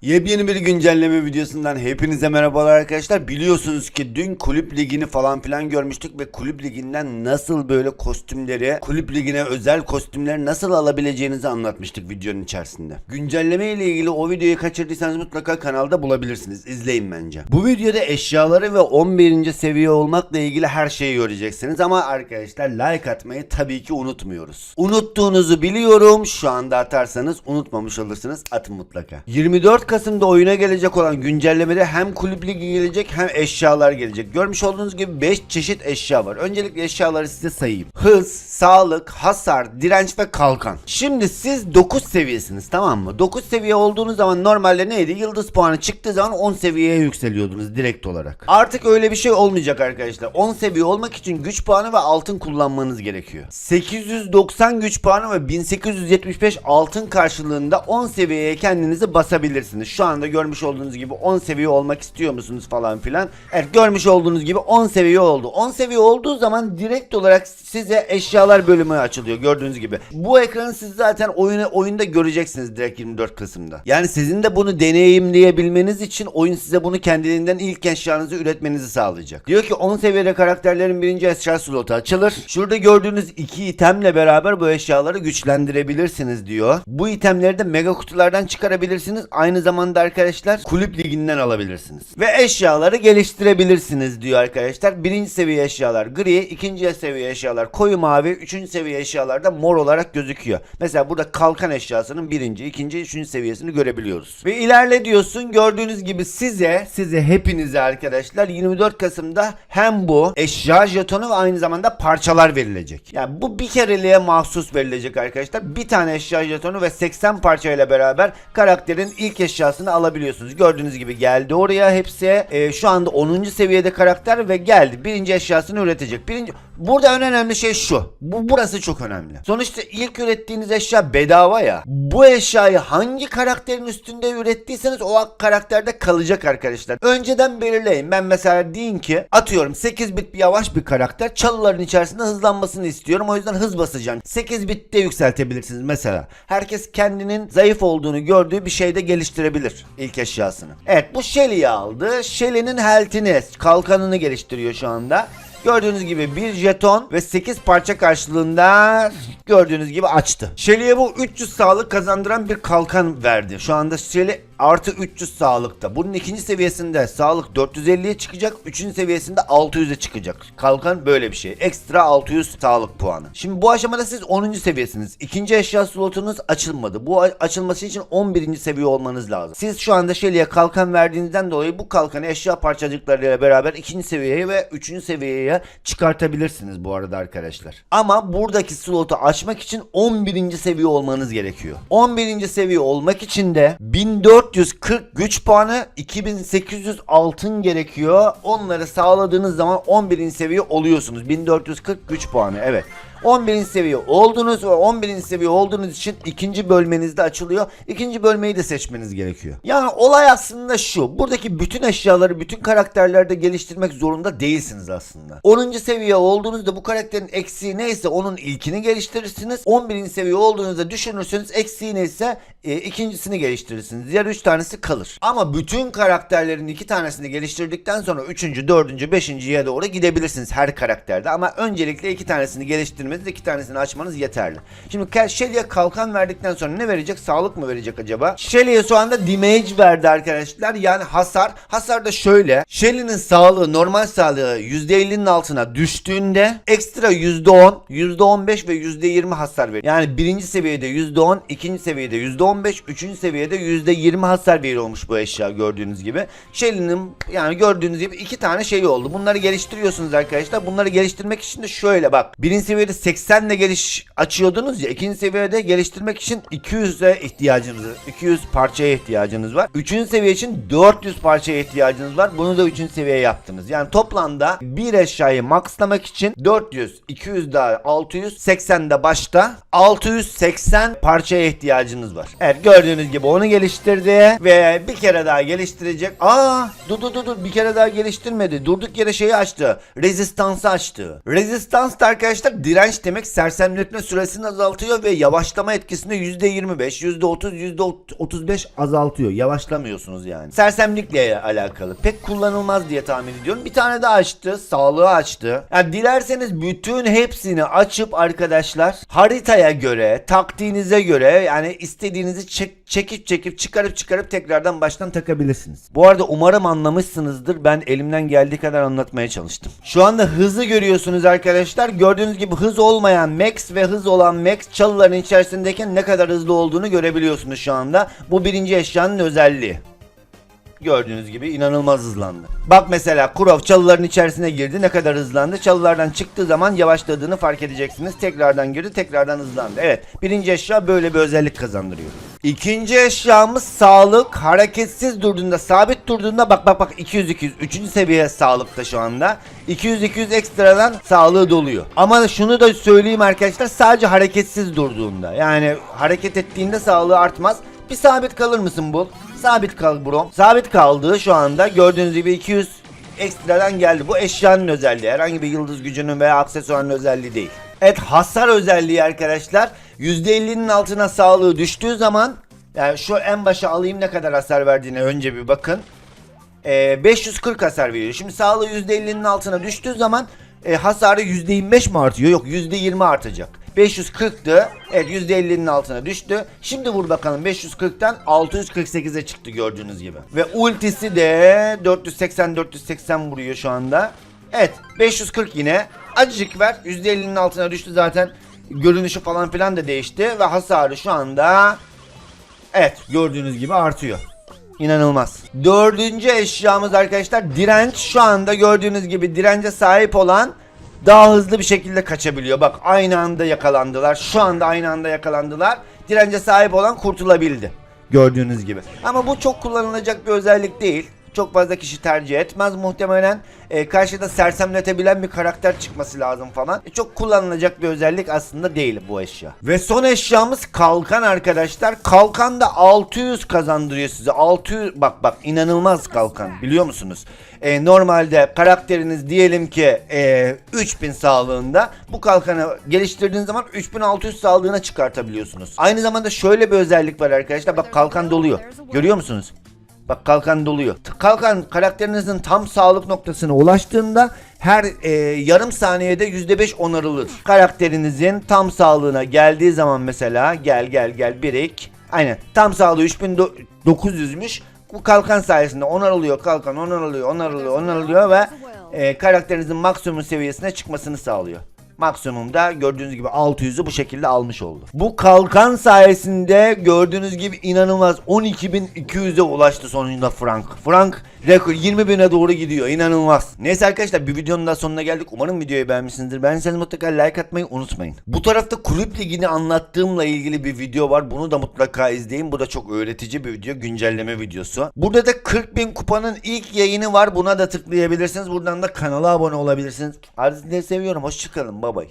Yepyeni bir güncelleme videosundan hepinize merhabalar arkadaşlar. Biliyorsunuz ki dün kulüp ligini falan filan görmüştük ve kulüp liginden nasıl böyle kostümleri, kulüp ligine özel kostümleri nasıl alabileceğinizi anlatmıştık videonun içerisinde. Güncelleme ile ilgili o videoyu kaçırdıysanız mutlaka kanalda bulabilirsiniz. İzleyin bence. Bu videoda eşyaları ve 11. seviye olmakla ilgili her şeyi göreceksiniz ama arkadaşlar like atmayı tabii ki unutmuyoruz. Unuttuğunuzu biliyorum. Şu anda atarsanız unutmamış olursunuz. Atın mutlaka. 24 Kasım'da oyuna gelecek olan güncellemede hem kulüp ligi gelecek hem eşyalar gelecek. Görmüş olduğunuz gibi 5 çeşit eşya var. Öncelikle eşyaları size sayayım. Hız, sağlık, hasar, direnç ve kalkan. Şimdi siz 9 seviyesiniz tamam mı? 9 seviye olduğunuz zaman normalde neydi? Yıldız puanı çıktığı zaman 10 seviyeye yükseliyordunuz direkt olarak. Artık öyle bir şey olmayacak arkadaşlar. 10 seviye olmak için güç puanı ve altın kullanmanız gerekiyor. 890 güç puanı ve 1875 altın karşılığında 10 seviyeye kendinizi basabilirsiniz. Şu anda görmüş olduğunuz gibi 10 seviye olmak istiyor musunuz falan filan. Evet görmüş olduğunuz gibi 10 seviye oldu. 10 seviye olduğu zaman direkt olarak size eşyalar bölümü açılıyor gördüğünüz gibi. Bu ekranı siz zaten oyunu oyunda göreceksiniz direkt 24 Kasım'da. Yani sizin de bunu deneyimleyebilmeniz için oyun size bunu kendiliğinden ilk eşyanızı üretmenizi sağlayacak. Diyor ki 10 seviyede karakterlerin birinci eşya slotu açılır. Şurada gördüğünüz iki itemle beraber bu eşyaları güçlendirebilirsiniz diyor. Bu itemleri de mega kutulardan çıkarabilirsiniz. Aynı zamanda arkadaşlar kulüp liginden alabilirsiniz. Ve eşyaları geliştirebilirsiniz diyor arkadaşlar. Birinci seviye eşyalar gri, ikinci seviye eşyalar koyu mavi, üçüncü seviye eşyalar da mor olarak gözüküyor. Mesela burada kalkan eşyasının birinci, ikinci, üçüncü seviyesini görebiliyoruz. Ve ilerle diyorsun gördüğünüz gibi size, size hepinize arkadaşlar 24 Kasım'da hem bu eşya jetonu ve aynı zamanda parçalar verilecek. Yani bu bir kereliğe mahsus verilecek arkadaşlar. Bir tane eşya jetonu ve 80 parçayla beraber karakterin ilk eşyasını alabiliyorsunuz. Gördüğünüz gibi geldi oraya hepsi. Ee, şu anda 10. seviyede karakter ve geldi. Birinci eşyasını üretecek. Birinci Burada en önemli şey şu. Bu burası çok önemli. Sonuçta ilk ürettiğiniz eşya bedava ya. Bu eşyayı hangi karakterin üstünde ürettiyseniz o karakterde kalacak arkadaşlar. Önceden belirleyin. Ben mesela deyin ki atıyorum 8 bit bir yavaş bir karakter çalıların içerisinde hızlanmasını istiyorum. O yüzden hız basacağım. 8 bitte yükseltebilirsiniz mesela. Herkes kendinin zayıf olduğunu gördüğü bir şeyde geliştirebilir ilk eşyasını. Evet bu Shelly'yi aldı. Shelly'nin health'ini, kalkanını geliştiriyor şu anda. Gördüğünüz gibi bir jeton ve 8 parça karşılığında gördüğünüz gibi açtı. Shelly'e bu 300 sağlık kazandıran bir kalkan verdi. Şu anda Shelly artı 300 sağlıkta. Bunun ikinci seviyesinde sağlık 450'ye çıkacak. Üçüncü seviyesinde 600'e çıkacak. Kalkan böyle bir şey. Ekstra 600 sağlık puanı. Şimdi bu aşamada siz 10. seviyesiniz. İkinci eşya slotunuz açılmadı. Bu açılması için 11. seviye olmanız lazım. Siz şu anda Shelly'e kalkan verdiğinizden dolayı bu kalkanı eşya parçacıklarıyla beraber ikinci seviyeye ve üçüncü seviyeye çıkartabilirsiniz bu arada arkadaşlar. Ama buradaki slotu açmak için 11. seviye olmanız gerekiyor. 11. seviye olmak için de 1440 güç puanı 2800 altın gerekiyor. Onları sağladığınız zaman 11. seviye oluyorsunuz. 1440 güç puanı evet. 11. seviye oldunuz ve 11. seviye olduğunuz için ikinci bölmenizde açılıyor. İkinci bölmeyi de seçmeniz gerekiyor. Yani olay aslında şu. Buradaki bütün eşyaları bütün karakterlerde geliştirmek zorunda değilsiniz aslında. 10. seviye olduğunuzda bu karakterin eksiği neyse onun ilkini geliştirirsiniz. 11. seviye olduğunuzda düşünürseniz eksiği neyse e, ikincisini geliştirirsiniz. Diğer 3 tanesi kalır. Ama bütün karakterlerin 2 tanesini geliştirdikten sonra 3. 4. 5.ye doğru gidebilirsiniz her karakterde. Ama öncelikle 2 tanesini geliştirmeniz, 2 tanesini açmanız yeterli. Şimdi Shelly'e kalkan verdikten sonra ne verecek? Sağlık mı verecek acaba? Shelly'e şu anda damage verdi arkadaşlar. Yani hasar. Hasar da şöyle. Shelly'nin sağlığı normal sağlığı %50'nin altına düştüğünde ekstra %10, %15 ve %20 hasar veriyor. Yani birinci seviyede %10, ikinci seviyede %15, üçüncü seviyede %20 hasar veriyormuş bu eşya gördüğünüz gibi. Shelly'nin yani gördüğünüz gibi iki tane şey oldu. Bunları geliştiriyorsunuz arkadaşlar. Bunları geliştirmek için de şöyle bak. Birinci seviyede 80 ile geliş açıyordunuz ya. ikinci seviyede geliştirmek için 200'e ihtiyacınız 200 parçaya ihtiyacınız var. Üçüncü seviye için 400 parçaya ihtiyacınız var. Bunu da üçüncü seviyeye yaptınız. Yani toplamda bir eşyayı maxlamak için 400, 200 daha 600, 80 de başta 680 parçaya ihtiyacınız var. Evet gördüğünüz gibi onu geliştirdi ve bir kere daha geliştirecek. Aa dur dur dur bir kere daha geliştirmedi. Durduk yere şeyi açtı. Rezistansı açtı. Rezistans da arkadaşlar direnç direnç demek sersemletme süresini azaltıyor ve yavaşlama etkisini %25, %30, %35 azaltıyor. Yavaşlamıyorsunuz yani. Sersemlikle alakalı. Pek kullanılmaz diye tahmin ediyorum. Bir tane daha açtı. Sağlığı açtı. Yani dilerseniz bütün hepsini açıp arkadaşlar haritaya göre, taktiğinize göre yani istediğinizi çek, çekip çekip çıkarıp çıkarıp tekrardan baştan takabilirsiniz. Bu arada umarım anlamışsınızdır. Ben elimden geldiği kadar anlatmaya çalıştım. Şu anda hızı görüyorsunuz arkadaşlar. Gördüğünüz gibi hız olmayan Max ve hız olan Max çalıların içerisindeyken ne kadar hızlı olduğunu görebiliyorsunuz şu anda. Bu birinci eşyanın özelliği. Gördüğünüz gibi inanılmaz hızlandı. Bak mesela Kurov çalıların içerisine girdi. Ne kadar hızlandı. Çalılardan çıktığı zaman yavaşladığını fark edeceksiniz. Tekrardan girdi. Tekrardan hızlandı. Evet. Birinci eşya böyle bir özellik kazandırıyor. İkinci eşyamız sağlık. Hareketsiz durduğunda, sabit durduğunda bak bak bak 200 200. Üçüncü seviye sağlıkta şu anda. 200 200 ekstradan sağlığı doluyor. Ama şunu da söyleyeyim arkadaşlar. Sadece hareketsiz durduğunda. Yani hareket ettiğinde sağlığı artmaz. Bir sabit kalır mısın bu? Sabit kal bro. Sabit kaldığı şu anda gördüğünüz gibi 200 ekstradan geldi. Bu eşyanın özelliği. Herhangi bir yıldız gücünün veya aksesuarın özelliği değil. Evet hasar özelliği arkadaşlar. %50'nin altına sağlığı düştüğü zaman yani şu en başa alayım ne kadar hasar verdiğine önce bir bakın. Ee, 540 hasar veriyor. Şimdi sağlığı %50'nin altına düştüğü zaman e, hasarı %25 mi artıyor? Yok %20 artacak. 540'tı. Evet %50'nin altına düştü. Şimdi vur bakalım 540'tan 648'e çıktı gördüğünüz gibi. Ve ultisi de 480 480 vuruyor şu anda. Evet 540 yine. Acıcık ver. %50'nin altına düştü zaten. Görünüşü falan filan da değişti ve hasarı şu anda Evet gördüğünüz gibi artıyor. İnanılmaz. Dördüncü eşyamız arkadaşlar direnç. Şu anda gördüğünüz gibi dirence sahip olan daha hızlı bir şekilde kaçabiliyor. Bak aynı anda yakalandılar. Şu anda aynı anda yakalandılar. Dirence sahip olan kurtulabildi. Gördüğünüz gibi. Ama bu çok kullanılacak bir özellik değil. Çok fazla kişi tercih etmez muhtemelen. E, karşıda sersemletebilen bir karakter çıkması lazım falan. E, çok kullanılacak bir özellik aslında değil bu eşya. Ve son eşyamız kalkan arkadaşlar. Kalkan da 600 kazandırıyor size. 600 bak bak inanılmaz kalkan biliyor musunuz? E, normalde karakteriniz diyelim ki e, 3000 sağlığında bu kalkanı geliştirdiğiniz zaman 3600 sağlığına çıkartabiliyorsunuz. Aynı zamanda şöyle bir özellik var arkadaşlar. Bak kalkan doluyor. Görüyor musunuz? Bak kalkan doluyor. Kalkan karakterinizin tam sağlık noktasına ulaştığında her e, yarım saniyede %5 onarılır. Karakterinizin tam sağlığına geldiği zaman mesela gel gel gel birik. Aynen tam sağlığı 3900'müş. Bu kalkan sayesinde onarılıyor kalkan onarılıyor onarılıyor onarılıyor ve e, karakterinizin maksimum seviyesine çıkmasını sağlıyor. Maksimumda gördüğünüz gibi 600'ü bu şekilde almış oldu. Bu kalkan sayesinde gördüğünüz gibi inanılmaz 12.200'e ulaştı sonunda Frank. Frank rekor 20.000'e doğru gidiyor. İnanılmaz. Neyse arkadaşlar bir videonun daha sonuna geldik. Umarım videoyu beğenmişsinizdir. Beğendiyseniz mutlaka like atmayı unutmayın. Bu tarafta kulüp ligini anlattığımla ilgili bir video var. Bunu da mutlaka izleyin. Bu da çok öğretici bir video. Güncelleme videosu. Burada da 40.000 kupanın ilk yayını var. Buna da tıklayabilirsiniz. Buradan da kanala abone olabilirsiniz. Sizleri seviyorum. Hoşçakalın. Bye-bye.